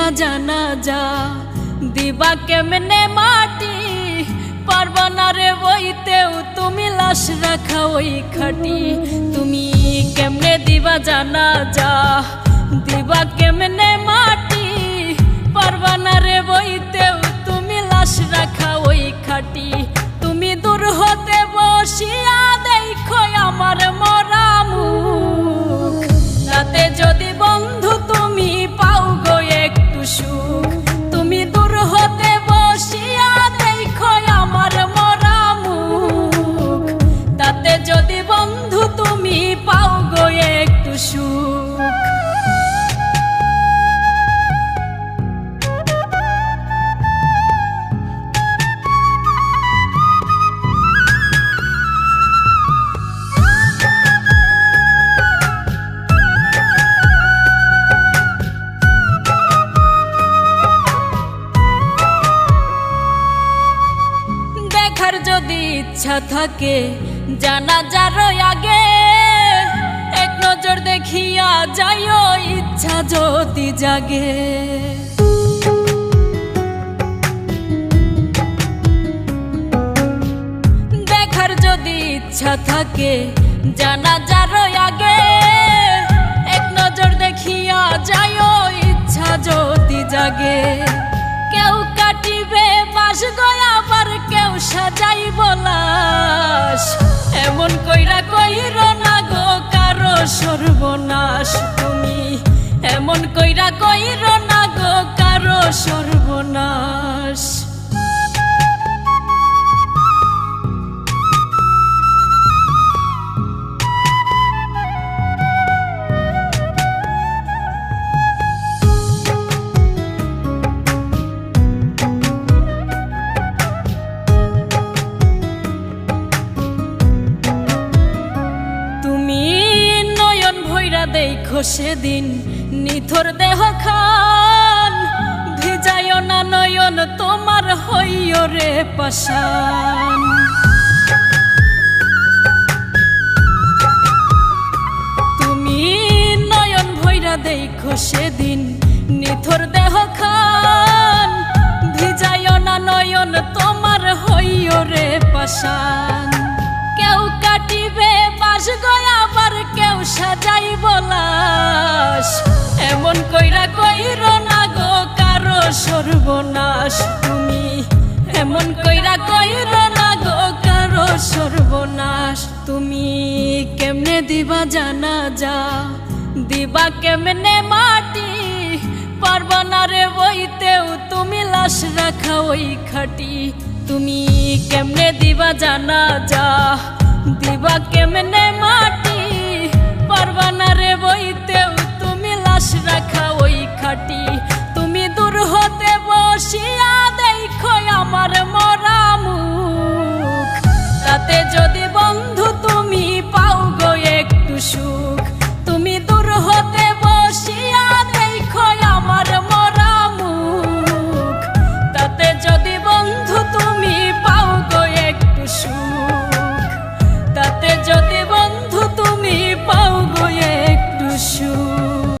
দিবা জানা যা, দিবা কেমনে মাটি? পারবা রে বইতেও, তুমি লাশ রাখা ওই খাটি। তুমি কেমনে দিবা জানা যা, দিবা কেমনে মাটি? যদি ইচ্ছা থাকে, জানা যার আগে। এক নজর দেখিয়া যাইও, ইচ্ছা যদি জাগে। দেখার যদি ইচ্ছা থাকে, জানা যার আগে। এক নজর দেখিয়া যাইও, ইচ্ছা যদি জাগে। কেউ কাটিবে বাস গয়াবার কেউ সাজাই বলাস, এমন কইরা কইর না গো কারও সর্বনাশ তুমি। এমন কইরা কইর না গো কারও সর্বনাশ। দেখো সেদিন নিথর দেহ খান। ভিজায় না নয়ন, তোমার হইয় রে পাশান তুমি নয়ন ভৈরা দেই দেখো সেদিন নিথর দেহ খান। ভিজায় না নয়ন, তোমার হইয় রে পাশান কেউ কাটিবে বাস কেউ সাজাই বলাস, এমন কইরা কইর না গো কারও সর্বনাশ তুমি। এমন কইরা কইর না গো কারও সর্বনাশ তুমি। কেমনে দিবা জানা যা দিবা কেমনে মাটি? পারবা না রে বইতেও তুমি লাশ রাখা ওই খাটি। তুমি কেমনে দিবা জানা যা দিবা কেমনে vay